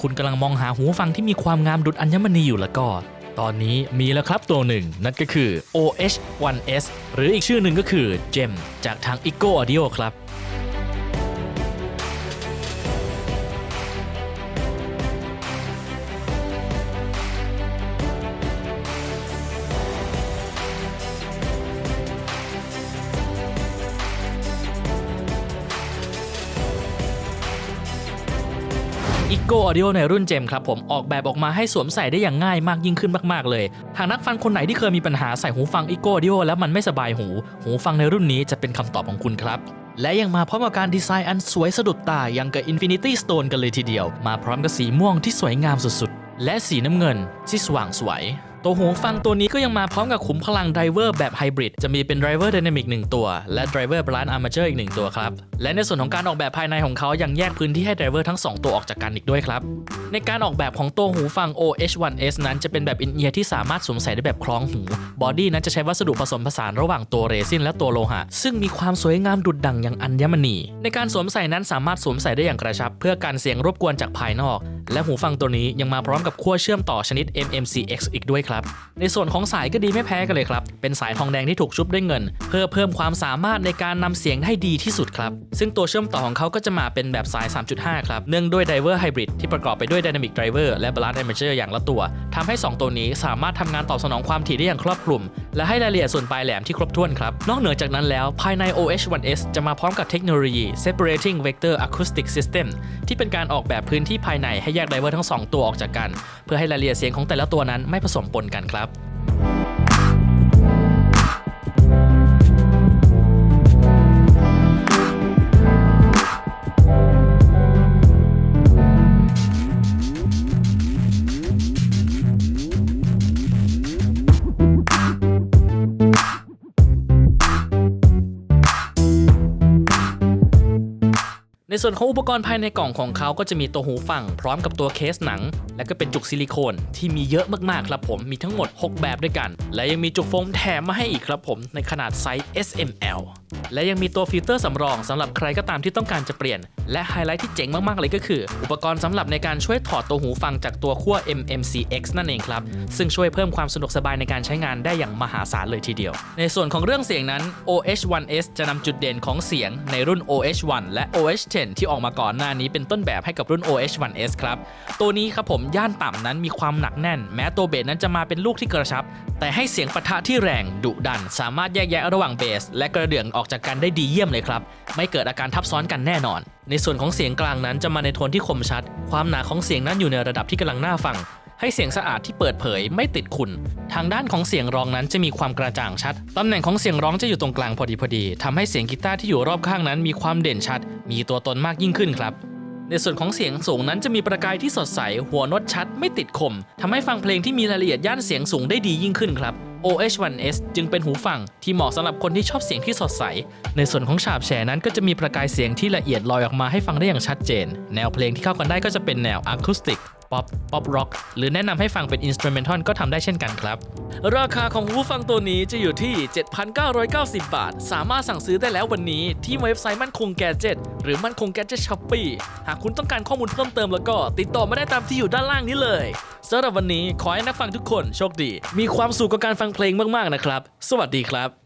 คุณกำลังมองหาหูฟังที่มีความงามดุจอัญมณีอยู่แล้วก็ ตอนนี้มีแล้วครับตัวหนึ่ง นั่นก็คือ OH1S หรืออีกชื่อหนึ่งก็คือ GEM จากทาง Eco Audio ครับ อีโกออดิโอในรุ่นเจมครับผมออกแบบออกมาให้สวมใส่ได้อย่างง่ายมากยิ่งขึ้นมากๆเลย หากนักฟังคนไหนที่เคยมีปัญหาใส่หูฟังอีโกออดิโอแล้วมันไม่สบายหู หูฟังในรุ่นนี้จะเป็นคำตอบของคุณครับและยังมาพร้อมกับการดีไซน์อันสวยสะดุดตายังกับ Infinity Stone กันเลยทีเดียว มาพร้อมกับสีม่วงที่สวยงามสุดๆ และสีน้ำเงินที่สว่างสวย ตัวหูฟังตัวนี้ก็ยังมาพร้อมกับขุมพลังไดเวอร์แบบไฮบริดจะมีเป็นไดเวอร์ y ดนามิก1ตัว และไดเวอร์บ l ลานอาร์มาเจอร์อีก1ตัวครับ และในส่วนของการออกแบบภายในของเขายังแยกพื้นที่ให้ไดเวอร์ทั้ง 2 ตัวออกจากกันอีกด้วยครับ ในการออกแบบของตัวหูฟัง OH1S นั้นจะเป็นแบบอินเอียร์ที่สามารถสวมใส่ได้แบบคล้องหูบอดี้นั้นจะใช้วัสดุผสมผสานระหว่างตัวเรซินและตัวโลหะ ซึ่งมีความสวยงามดุดดังอย่างอัญมณี ในการสวมใส่นั้นสามารถสวมใส่ได้อย่างกระชับ เพื่อการเสียงรบกวนจากภายนอก และหูฟังตัวนี้ยังมาพร้อมกับขั้วเชื่อมต่อชนิด MMCX อีกด้วยครับ ในส่วนของสายก็ดีไม่แพ้กันเลยครับ เป็นสายทองแดงที่ถูกชุบด้วยเงิน เพื่อเพิ่มความสามารถในการนำเสียงให้ดีที่สุดครับ ซึ่งตัวเชื่อมต่อของเขาก็จะมาเป็นแบบสาย 3.5 ครับ เนื่องด้วย Driver Hybrid ที่ประกอบไปด้วย Dynamic Driver และ Balance Armature อย่างละตัวทำให้ 2 ตัวนี้สามารถทำงานตอบสนองความถี่ได้อย่างครอบคลุม และให้รายละเอียดส่วนปลายแหลมที่ครบถ้วนครับ นอกเหนือจากนั้นแล้วภายใน OH1S จะมาพร้อมกับเทคโนโลยี Separating Vector Acoustic System ที่เป็นการออกแบบพื้นที่ภายในให้แยกไดเวอร์ทั้งสองตัวออกจากกัน เพื่อให้รายละเอียดเสียงของแต่ละตัวนั้นไม่ผสมปนกันครับ ส่วนของอุปกรณ์ภายในกล่องของเขาก็จะมีตัวหูฟังพร้อมกับตัวเคสหนัง และก็เป็นจุกซิลิโคนที่มีเยอะมากๆครับผมมีทั้งหมด 6 แบบด้วยกัน และยังมีจุกโฟมแถมมาให้อีกครับผมในขนาดไซส์ SML และยังมีตัวฟิลเตอร์สำรองสำหรับใครก็ตามที่ต้องการจะเปลี่ยน และไฮไลท์ที่เจ๋งมากๆเลยก็คือ อุปกรณ์สำหรับในการช่วยถอดตัวหูฟังจากตัวขั้ว MMCX นั่นเองครับ ซึ่งช่วยเพิ่มความสะดวกสบายในการใช้งานได้อย่างมหาศาลเลยทีเดียว ในส่วนของเรื่องเสียงนั้น OH1S จะนำจุดเด่นของเสียงในรุ่น OH1 และ OH10 ที่ออกมาก่อนหน้านี้เป็นต้นแบบให้กับรุ่น OH1S ครับตัวนี้ครับผมย่านต่ำนั้นมีความหนักแน่น แม้ตัวเบสนั้นจะมาเป็นลูกที่กระชับ แต่ให้เสียงปะทะที่แรงดุดัน สามารถแยกแยะระหว่างเบสและกระเดื่องออกจากกันได้ดีเยี่ยมเลยครับ ไม่เกิดอาการทับซ้อนกันแน่นอน ในส่วนของเสียงกลางนั้นจะมาในโทนที่คมชัด ความหนาของเสียงนั้นอยู่ในระดับที่กำลังน่าฟัง ให้เสียงสะอาดที่เปิดเผยไม่ติดขุ่นทางด้านของเสียงร้องนั้นจะมีความกระจ่างชัด ตำแหน่งของเสียงร้องจะอยู่ตรงกลางพอดีพอดีทำให้เสียงกีตาร์ที่อยู่รอบข้างนั้นมีความเด่นชัด มีตัวตนมากยิ่งขึ้นครับในส่วนของเสียงสูงนั้นจะมีประกายที่สดใส หัวโนตชัด ไม่ติดคมทำให้ฟังเพลงที่มีรายละเอียดย่านเสียงสูงได้ดียิ่งขึ้นครับ OH1S จึงเป็นหูฟังที่เหมาะสำหรับคนที่ชอบเสียงที่สดใส ในส่วนของฉาบแฉนั้นก็จะมีประกายเสียงที่ละเอียดลอยออกมาให้ฟังได้อย่างชัดเจน แนวเพลงที่เข้ากันได้ก็จะเป็นแนวอะคูสติก ป๊อป ป๊อปร็อก หรือแนะนำให้ฟังเป็นอินสต u เมนทัลก็ทำได้เช่นกันครับ ราคาของหูฟังตัวนี้จะอยู่ที่ 7,990 บาท สามารถสั่งซื้อได้แล้ววันนี้ที่เว็บไซต์มั่นคงแกจ็ตหรือมั่นคงแกจ็ตช้อปปี้หากคุณต้องการข้อมูลเพิ่มเติมแล้วก็ติดต่อมาได้ตามที่อยู่ด้านล่างนี้เลยสำหรับวันนี้ขอให้นักฟังทุกคนโชคดี มีความสุขกับการฟังเพลงมากๆนะครับ สวัสดีครับ